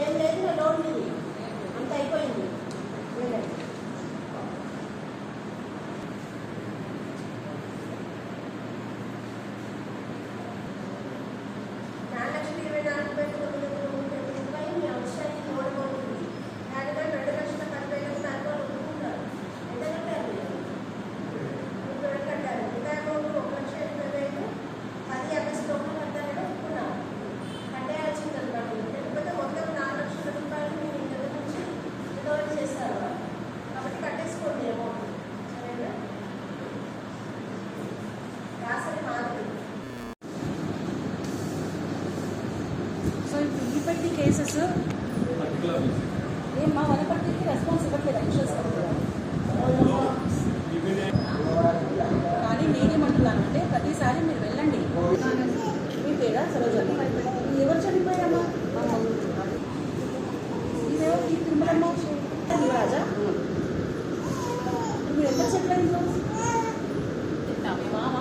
ఏం లేదు లోన్ అంత అయిపోయింది. ఇప్పటి కేసెస్ ఏం మా వనపర్తికి రెస్పాన్స్ ఇవ్వట్లేదు ఇన్సూరెన్స్ కానీ నేనేమంటున్నాను అంటే ప్రతిసారి మీరు వెళ్ళండి. మీ పేరా సరోజ? ఎవరు చనిపోయారమ్మా ఇదేవో ఈ తిరుమలమ్మ యువరాజా మీరు ఎక్కడ సెటిల్ అయిందో మీ మామ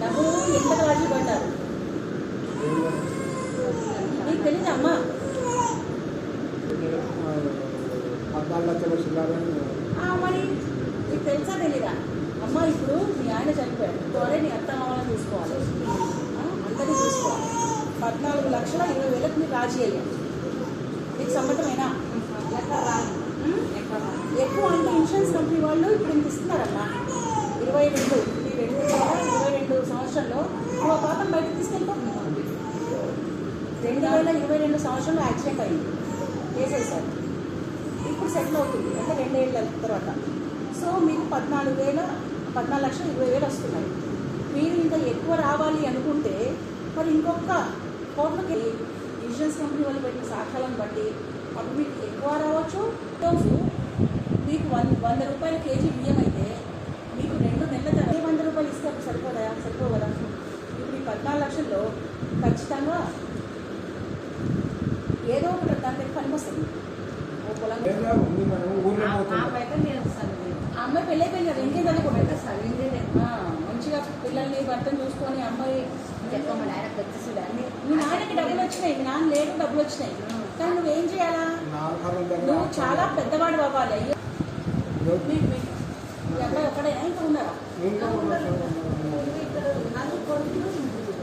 డబ్బులు ఎంత రాజీ పడ్డారు నీకు తెలీదా అమ్మా పద్నాలుగు లక్షల శిలాలని ఆ, మరి నీకు తెలుసా తెలీదా? అమ్మ ఇప్పుడు మీ ఆయన చనిపోయాడు. త్వరే నీ అత్త మామలను చూసుకోవాలి. ఆ, అందరినీ చూసుకోవాలి. పద్నాలుగు లక్షల ఇరవై వేలకు మీరు రాజీ అయ్యాను మీకు సమ్మతమేనా? ఎక్కువ అంటే ఇన్సూరెన్స్ కంపెనీ వాళ్ళు ఇప్పుడు ఇంత ఇస్తున్నారమ్మా. ఇరవై రెండు మీ రెండు ఇరవై రెండు సంవత్సరంలో నువ్వు పాపం బయటకు తీసుకెళ్ళిపోతున్నాం రెండు వేల ఇరవై రెండు సంవత్సరంలో యాక్సిడెంట్ అయింది. వేసేసారు ఇప్పుడు సెటిల్ అవుతుంది. అంటే రెండేళ్ళ తర్వాత. సో మీకు పద్నాలుగు వేల పద్నాలుగు లక్షలు ఇరవై వేలు వస్తున్నాయి. మీరు ఇంకా ఎక్కువ రావాలి అనుకుంటే మరి ఇంకొక కోట్లకి ఇన్సూరెన్స్ కంపెనీ వాళ్ళు పెట్టిన సాక్ష్యాలను బట్టి అప్పుడు మీకు ఎక్కువ రావచ్చు. రోజు మీకు వంద వంద రూపాయల కేజీ బియ్యం అయితే మీకు రెండు నెలల తర్వాత వంద రూపాయలు ఇస్తే అప్పుడు సరిపోదా? సరిపో కదా? ఇప్పుడు ఈ పద్నాలుగు లక్షల్లో ఖచ్చితంగా ఏదో ఒకటి దానికి పనికి వస్తుంది పొలం అమ్మాయి పెళ్ళి ఇంకేం చదువుకోలేదు ఆ, మంచిగా పిల్లల్ని భర్తను చూసుకొని అమ్మాయి మీ నాన్నకి డబ్బులు వచ్చినాయి మీ నాన్న లేడు డబ్బులు వచ్చినాయి కానీ నువ్వేం చేయాలా నువ్వు చాలా పెద్దవాడు అవ్వాలి అయ్యో అబ్బాయి ఒక్కడే ఇంకా ఉన్నారా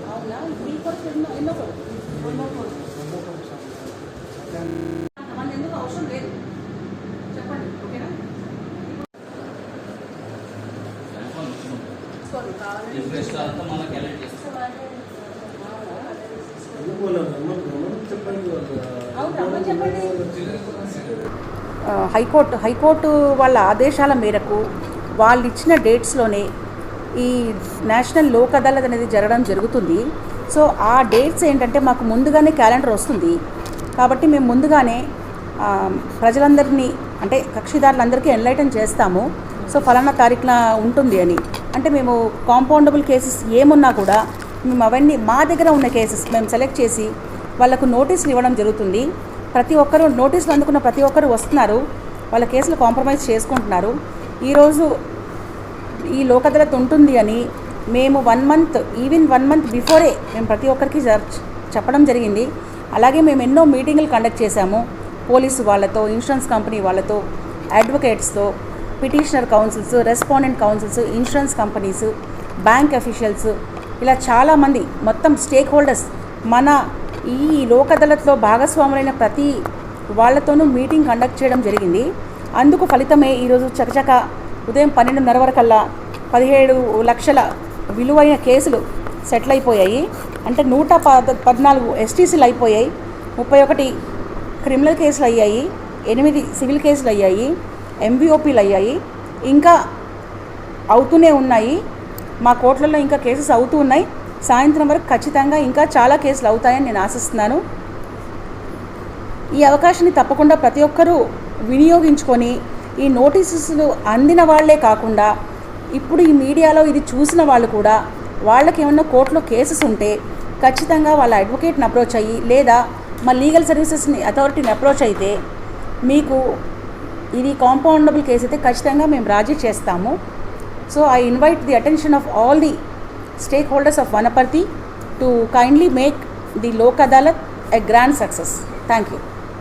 అవునా మీ కొడుకు ఎన్నో ఎన్నో కొడుకు ఎన్నో కొడుకు మన ఎందుకు అవసరం లేదు చెప్పండి ఓకేనా చేస్తాం హైకోర్టు హైకోర్టు వాళ్ళ ఆదేశాల మేరకు వాళ్ళు ఇచ్చిన డేట్స్లోనే ఈ నేషనల్ లోక్ అదాలత్ అనేది జరగడం జరుగుతుంది. సో ఆ డేట్స్ ఏంటంటే మాకు ముందుగానే క్యాలెండర్ వస్తుంది. కాబట్టి మేము ముందుగానే ప్రజలందరినీ అంటే కక్షిదారులందరికీ ఎన్లైటన్ చేస్తాము. సో ఫలానా తారీఖున ఉంటుంది అని. అంటే మేము కాంపౌండబుల్ కేసెస్ ఏమున్నా కూడా మేము అవన్నీ మా దగ్గర ఉన్న కేసెస్ మేము సెలెక్ట్ చేసి వాళ్ళకు నోటీసులు ఇవ్వడం జరుగుతుంది. ప్రతి ఒక్కరూ నోటీసులు అందుకున్న ప్రతి ఒక్కరు వస్తున్నారు. వాళ్ళ కేసులు కాంప్రమైజ్ చేసుకుంటున్నారు. ఈరోజు ఈ లోక్ ఉంటుంది అని మేము one month even one month before మేము ప్రతి ఒక్కరికి చెప్పడం జరిగింది. అలాగే మేము ఎన్నో మీటింగులు కండక్ట్ చేశాము. పోలీసు వాళ్ళతో ఇన్సూరెన్స్ కంపెనీ వాళ్ళతో అడ్వకేట్స్తో petitioner counsels respondent counsels insurance companies bank officials ఇలా చాలామంది మొత్తం స్టేక్ హోల్డర్స్ మన ఈ లోక్ అదాలత్లో భాగస్వాములైన ప్రతి వాళ్ళతోనూ మీటింగ్ కండక్ట్ చేయడం జరిగింది. అందుకు ఫలితమే ఈరోజు చకచక ఉదయం పన్నెండున్నర వరకల్లా పదిహేడు లక్షల విలువైన కేసులు సెటిల్ అయిపోయాయి. అంటే నూట పద పద్నాలుగు ఎస్టీసీలు అయిపోయాయి. ముప్పై ఒకటి క్రిమినల్ కేసులు అయ్యాయి. ఎనిమిది సివిల్ కేసులు అయ్యాయి. ఎంబీఓపీలు అయ్యాయి. ఇంకా అవుతూనే ఉన్నాయి. మా కోర్టులలో ఇంకా కేసెస్ అవుతూ ఉన్నాయి. సాయంత్రం వరకు ఖచ్చితంగా ఇంకా చాలా కేసులు అవుతాయని నేను ఆశిస్తున్నాను. ఈ అవకాశాన్ని తప్పకుండా ప్రతి ఒక్కరూ వినియోగించుకొని ఈ నోటీసెస్లు అందిన వాళ్ళే కాకుండా ఇప్పుడు ఈ మీడియాలో ఇది చూసిన వాళ్ళు కూడా వాళ్ళకి ఏమన్నా కోర్టులో కేసెస్ ఉంటే ఖచ్చితంగా వాళ్ళ అడ్వకేట్ని అప్రోచ్ అయ్యి లేదా మా లీగల్ సర్వీసెస్ని అథారిటీని అప్రోచ్ అయితే మీకు ఇది కాంపౌండబుల్ కేసు అయితే ఖచ్చితంగా మేము రాజీ చేస్తాము. So I invite the attention of all the stake holders of Wanaparthy to kindly make the Lok Adalat a grand success thank you